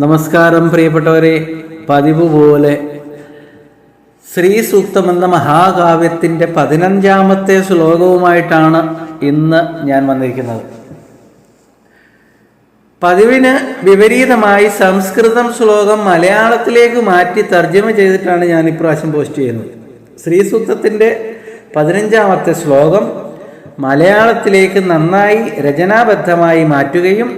നമസ്കാരം പ്രിയപ്പെട്ടവരെ പതിവ് പോലെ ശ്രീ സൂക്തം എന്ന മഹാകാവ്യത്തിന്റെ പതിനഞ്ചാമത്തെ ശ്ലോകവുമായിട്ടാണ് ഇന്ന് ഞാൻ വന്നിരിക്കുന്നത്. പതിവിന് വിപരീതമായി സംസ്കൃതം ശ്ലോകം മലയാളത്തിലേക്ക് മാറ്റി തർജമ ചെയ്തിട്ടാണ് ഞാൻ ഇപ്രാവശ്യം പോസ്റ്റ് ചെയ്യുന്നത്. ശ്രീ സൂക്തത്തിന്റെ പതിനഞ്ചാമത്തെ ശ്ലോകം മലയാളത്തിലേക്ക് നന്നായി രചനാബദ്ധമായി മാറ്റുകയും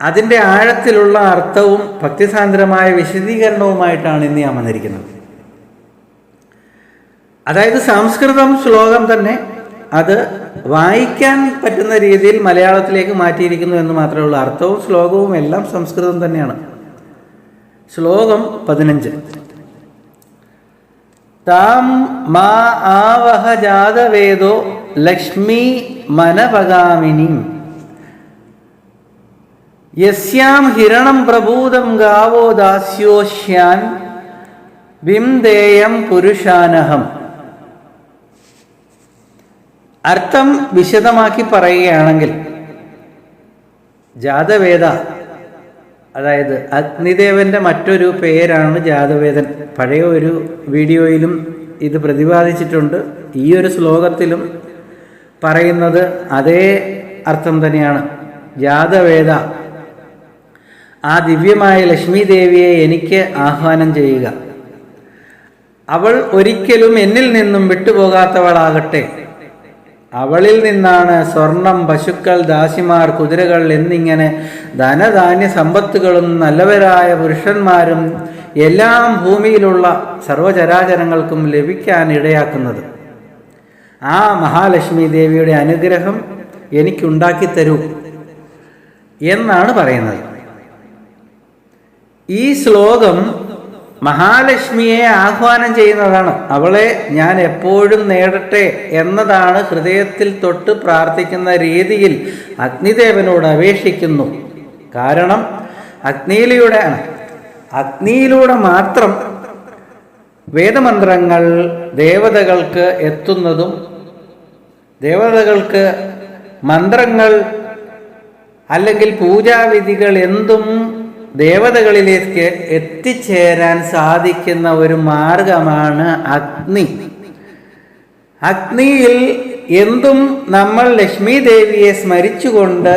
അതിന്റെ ആഴത്തിലുള്ള അർത്ഥവും ഭക്തിസാന്ദ്രമായ വിശദീകരണവുമായിട്ടാണ് ഇന്ന് ഞാൻ വന്നിരിക്കുന്നത്. അതായത് സംസ്കൃതം ശ്ലോകം തന്നെ അത് വായിക്കാൻ പറ്റുന്ന രീതിയിൽ മലയാളത്തിലേക്ക് മാറ്റിയിരിക്കുന്നു എന്ന് മാത്രമേ ഉള്ളൂ. അർത്ഥവും ശ്ലോകവും എല്ലാം സംസ്കൃതം തന്നെയാണ്. ശ്ലോകം പതിനഞ്ച്. താം മാ ആവഹ ജാതവേദോ ലക്ഷ്മി മനപഗാമിനി. യസ്യാം ഹിരണം പ്രഭൂതം ഗാവോ ദാസ്യോഷ്യാൻ വിംദേയം പുരുഷാനഹം. അർത്ഥം വിശദമാക്കി പറയുകയാണെങ്കിൽ ജാതവേദ അതായത് അഗ്നിദേവന്റെ മറ്റൊരു പേരാണ് ജാതവേദൻ. പഴയ ഒരു വീഡിയോയിലും ഇത് പ്രതിപാദിച്ചിട്ടുണ്ട്. ഈ ഒരു ശ്ലോകത്തിലും പറയുന്നത് അതേ അർത്ഥം തന്നെയാണ്. ജാതവേദ ആ ദിവ്യമായ ലക്ഷ്മി ദേവിയെ എനിക്ക് ആഹ്വാനം ചെയ്യുക. അവൾ ഒരിക്കലും എന്നിൽ നിന്നും വിട്ടുപോകാത്തവളാകട്ടെ. അവളിൽ നിന്നാണ് സ്വർണം പശുക്കൾ ദാസിമാർ കുതിരകൾ എന്നിങ്ങനെ ധനധാന്യ സമ്പത്തുകളും നല്ലവരായ പുരുഷന്മാരും എല്ലാം ഭൂമിയിലുള്ള സർവചരാചരങ്ങൾക്കും ലഭിക്കാൻ ഇടയാക്കുന്നത്. ആ മഹാലക്ഷ്മി ദേവിയുടെ അനുഗ്രഹം എനിക്കുണ്ടാക്കി തരൂ എന്നാണ് പറയുന്നത്. ഈ ശ്ലോകം മഹാലക്ഷ്മിയെ ആഹ്വാനം ചെയ്യുന്നതാണ്. അവളെ ഞാൻ എപ്പോഴും നേടട്ടെ എന്നതാണ് ഹൃദയത്തിൽ തൊട്ട് പ്രാർത്ഥിക്കുന്ന രീതിയിൽ അഗ്നിദേവനോട് അപേക്ഷിക്കുന്നു. കാരണം അഗ്നിയിലൂടെ അഗ്നിയിലൂടെ മാത്രം വേദമന്ത്രങ്ങൾ ദേവതകൾക്ക് എത്തുന്നതും ദേവതകൾക്ക് മന്ത്രങ്ങൾ അല്ലെങ്കിൽ പൂജാവിധികൾ എന്തും ദേവതകളിലേക്ക് എത്തിച്ചേരാൻ സാധിക്കുന്ന ഒരു മാർഗമാണ് അഗ്നി. അഗ്നിയിൽ എന്തും നമ്മൾ ലക്ഷ്മി ദേവിയെ സ്മരിച്ചുകൊണ്ട്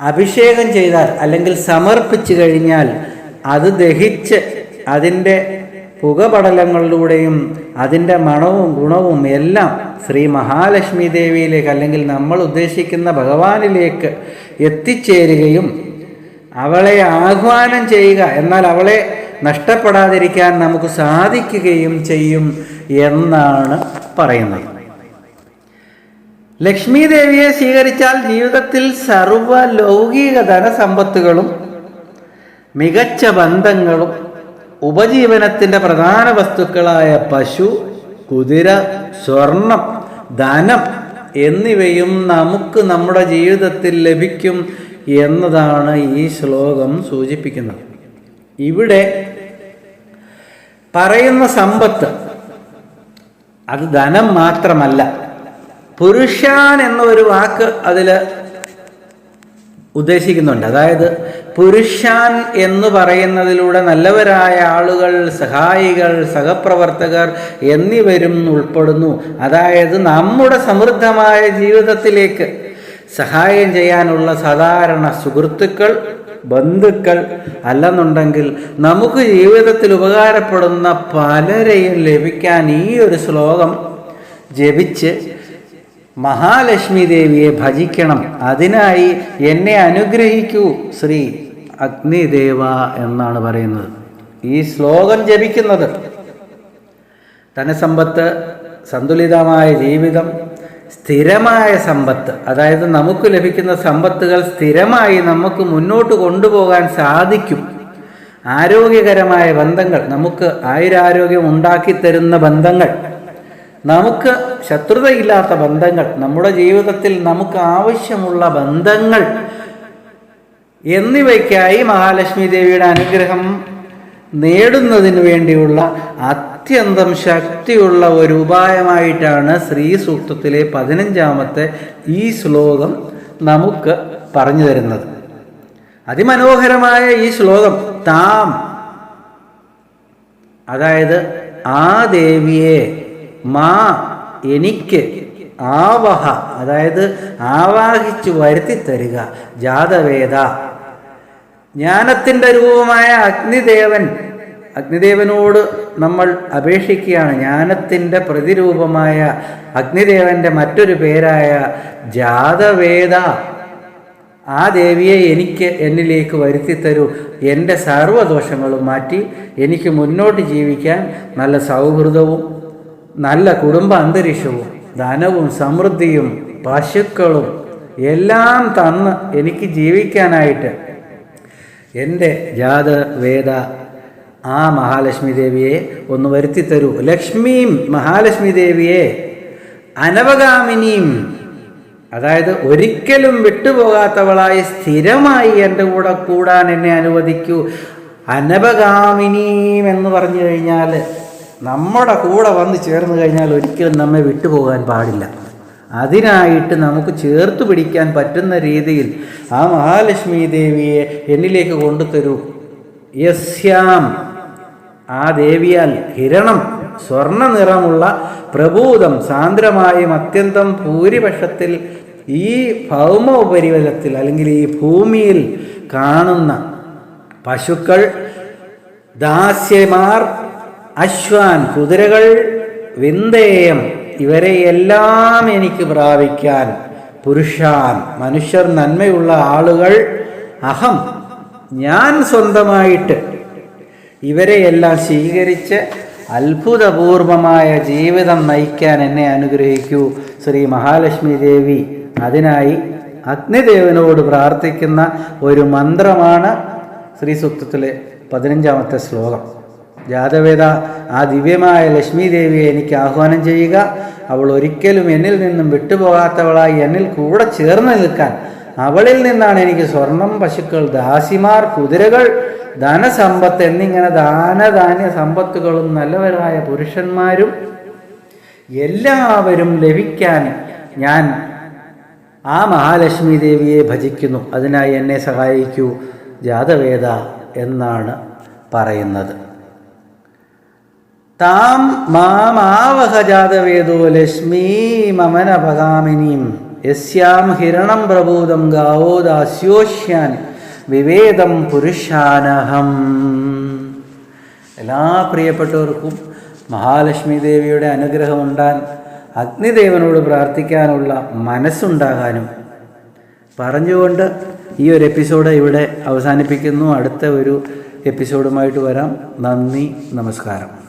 അഭിഷേകം ചെയ്താൽ അല്ലെങ്കിൽ സമർപ്പിച്ചു കഴിഞ്ഞാൽ അത് ദഹിച്ച് അതിന്റെ പുകപടലങ്ങളിലൂടെയും അതിന്റെ മണവും ഗുണവും എല്ലാം ശ്രീ മഹാലക്ഷ്മി ദേവിയിലേക്ക് അല്ലെങ്കിൽ നമ്മൾ ഉദ്ദേശിക്കുന്ന ഭഗവാനിലേക്ക് എത്തിച്ചേരുകയും അവളെ ആഹ്വാനം ചെയ്യുക. എന്നാൽ അവളെ നഷ്ടപ്പെടാതിരിക്കാൻ നമുക്ക് സാധിക്കുകയും ചെയ്യും എന്നാണ് പറയുന്നത്. ലക്ഷ്മി ദേവിയെ സ്വീകരിച്ചാൽ ജീവിതത്തിൽ സർവ ലൗകിക ധനസമ്പത്തുകളും മികച്ച ബന്ധങ്ങളും ഉപജീവനത്തിന്റെ പ്രധാന വസ്തുക്കളായ പശു കുതിര സ്വർണം ധനം എന്നിവയും നമുക്ക് നമ്മുടെ ജീവിതത്തിൽ ലഭിക്കും എന്നതാണ് ഈ ശ്ലോകം സൂചിപ്പിക്കുന്നത്. ഇവിടെ പറയുന്ന സമ്പത്ത് അത് ധനം മാത്രമല്ല. പുരുഷാൻ എന്നൊരു വാക്ക് അതിൽ ഉദ്ദേശിക്കുന്നുണ്ട്. അതായത് പുരുഷാൻ എന്ന് പറയുന്നതിലൂടെ നല്ലവരായ ആളുകൾ സഹായികൾ സഹപ്രവർത്തകർ എന്നിവരും ഉൾപ്പെടുന്നു. അതായത് നമ്മുടെ സമൃദ്ധമായ ജീവിതത്തിലേക്ക് സഹായം ചെയ്യാനുള്ള സാധാരണ സുഹൃത്തുക്കൾ ബന്ധുക്കൾ അല്ലെന്നുണ്ടെങ്കിൽ നമുക്ക് ജീവിതത്തിൽ ഉപകാരപ്പെടുന്ന പലരെയും ലഭിക്കാൻ ഈ ഒരു ശ്ലോകം ജപിച്ച് മഹാലക്ഷ്മി ദേവിയെ ഭജിക്കണം. അതിനായി എന്നെ അനുഗ്രഹിക്കൂ ശ്രീ അഗ്നിദേവ എന്നാണ് പറയുന്നത്. ഈ ശ്ലോകം ജപിക്കുന്നത് ധനസമ്പത്ത് സന്തുലിതമായ ജീവിതം സ്ഥിരമായ സമ്പത്ത്. അതായത് നമുക്ക് ലഭിക്കുന്ന സമ്പത്തുകൾ സ്ഥിരമായി നമുക്ക് മുന്നോട്ട് കൊണ്ടുപോകാൻ സാധിക്കും. ആരോഗ്യകരമായ ബന്ധങ്ങൾ. നമുക്ക് ആയുരാരോഗ്യം ഉണ്ടാക്കി തരുന്ന ബന്ധങ്ങൾ. നമുക്ക് ശത്രുതയില്ലാത്ത ബന്ധങ്ങൾ. നമ്മുടെ ജീവിതത്തിൽ നമുക്ക് ആവശ്യമുള്ള ബന്ധങ്ങൾ. എന്നിവയ്ക്കായി മഹാലക്ഷ്മി ദേവിയുടെ അനുഗ്രഹം നേടുന്നതിന് വേണ്ടിയുള്ള അത്യന്തം ശക്തിയുള്ള ഒരു ഉപായമായിട്ടാണ് ശ്രീ സൂക്തത്തിലെ പതിനഞ്ചാമത്തെ ഈ ശ്ലോകം നമുക്ക് പറഞ്ഞു തരുന്നത്. അതിമനോഹരമായ ഈ ശ്ലോകം താം അതായത് ആ ദേവിയെ മാ എനിക്ക് ആവഹ അതായത് ആവാഹിച്ചു വരുത്തി തരിക ജാതവേദ. ജ്ഞാനത്തിന്റെ രൂപമായ അഗ്നിദേവൻ അഗ്നിദേവനോട് നമ്മൾ അപേക്ഷിക്കുകയാണ്. ജ്ഞാനത്തിന്റെ പ്രതിരൂപമായ അഗ്നിദേവന്റെ മറ്റൊരു പേരായ ജാതവേദ. ആ ദേവിയെ എനിക്ക് എന്നിലേക്ക് വരുത്തി തരൂ എന്റെ സർവദോഷങ്ങളും മാറ്റി എനിക്ക് മുന്നോട്ട് ജീവിക്കാൻ നല്ല സൗഹൃദവും നല്ല കുടുംബ അന്തരീക്ഷവും ധനവും സമൃദ്ധിയും പശുക്കളും എല്ലാം തന്ന് എനിക്ക് ജീവിക്കാനായിട്ട് എന്റെ ജാത വേദ ആ മഹാലക്ഷ്മി ദേവിയെ ഒന്ന് വരുത്തി തരൂ ലക്ഷ്മിയും മഹാലക്ഷ്മി ദേവിയെ അനവഗാമിനിയും അതായത് ഒരിക്കലും വിട്ടുപോകാത്തവളായി സ്ഥിരമായി എന്റെ കൂടെ കൂടാൻ എന്നെ അനുവദിക്കൂ. അനപഗാമിനിയും എന്ന് പറഞ്ഞു കഴിഞ്ഞാൽ നമ്മുടെ കൂടെ വന്ന് ചേർന്ന് കഴിഞ്ഞാൽ ഒരിക്കലും നമ്മെ വിട്ടുപോകാൻ പാടില്ല. അതിനായിട്ട് നമുക്ക് ചേർത്ത് പിടിക്കാൻ പറ്റുന്ന രീതിയിൽ ആ മഹാലക്ഷ്മി ദേവിയെ എന്നിലേക്ക് കൊണ്ടുതരൂ യസ്യാം. ആ ദേവിയാൽ ഹിരണം സ്വർണ നിറമുള്ള പ്രഭൂതം സാന്ദ്രമായും അത്യന്തം ഭൂരിപക്ഷത്തിൽ ഈ ഭൗമ ഉപരിതലത്തിൽ അല്ലെങ്കിൽ ഈ ഭൂമിയിൽ കാണുന്ന പശുക്കൾ ദാസ്യമാർ അശ്വാൻ കുതിരകൾ വിന്ദേയം ഇവരെയെല്ലാം എനിക്ക് പ്രാപിക്കാൻ പുരുഷാൻ മനുഷ്യർ നന്മയുള്ള ആളുകൾ അഹം ഞാൻ സ്വന്തമായിട്ട് ഇവരെയെല്ലാം സ്വീകരിച്ച് അത്ഭുതപൂർവമായ ജീവിതം നയിക്കാൻ എന്നെ അനുഗ്രഹിക്കൂ. ശ്രീ മഹാലക്ഷ്മി ദേവി അതിനായി അഗ്നിദേവനോട് പ്രാർത്ഥിക്കുന്ന ഒരു മന്ത്രമാണ് ശ്രീ സൂക്തത്തിലെ പതിനഞ്ചാമത്തെ ശ്ലോകം. ജാതവേദ ആ ദിവ്യമായ ലക്ഷ്മി ദേവിയെ എനിക്ക് ആഹ്വാനം ചെയ്യുക. അവൾ ഒരിക്കലും എന്നിൽ നിന്നും വിട്ടുപോകാത്തവളായി എന്നിൽ കൂടെ ചേർന്ന് നിൽക്കാൻ അവളിൽ നിന്നാണ് എനിക്ക് സ്വർണം പശുക്കൾ ദാസിമാർ കുതിരകൾ ധനസമ്പത്ത് എന്നിങ്ങനെ ദാനധാന്യ സമ്പത്തുകളും നല്ലവരായ പുരുഷന്മാരും എല്ലാവരും ലഭിക്കാൻ ഞാൻ ആ മഹാലക്ഷ്മി ദേവിയെ ഭജിക്കുന്നു. അതിനായി എന്നെ സഹായിക്കൂ. ജാതവേദ എന്നാണ് പറയുന്നത്. താം മാമാവഹ ജാതവേദോ ലക്ഷ്മീ മമന യസ്യാം ഹിരണം പ്രഭൂതം ഗാവോ ദാസ്യോഷ്യാൻ വിവേദം പുരുഷാനഹം. എല്ലാ പ്രിയപ്പെട്ടവർക്കും മഹാലക്ഷ്മി ദേവിയുടെ അനുഗ്രഹം ഉണ്ടാൻ അഗ്നിദേവനോട് പ്രാർത്ഥിക്കാനുള്ള മനസ്സുണ്ടാകാനും പറഞ്ഞുകൊണ്ട് ഈ ഒരു എപ്പിസോഡ് ഇവിടെ അവസാനിപ്പിക്കുന്നു. അടുത്ത ഒരു എപ്പിസോഡുമായിട്ട് വരാം. നന്ദി നമസ്കാരം.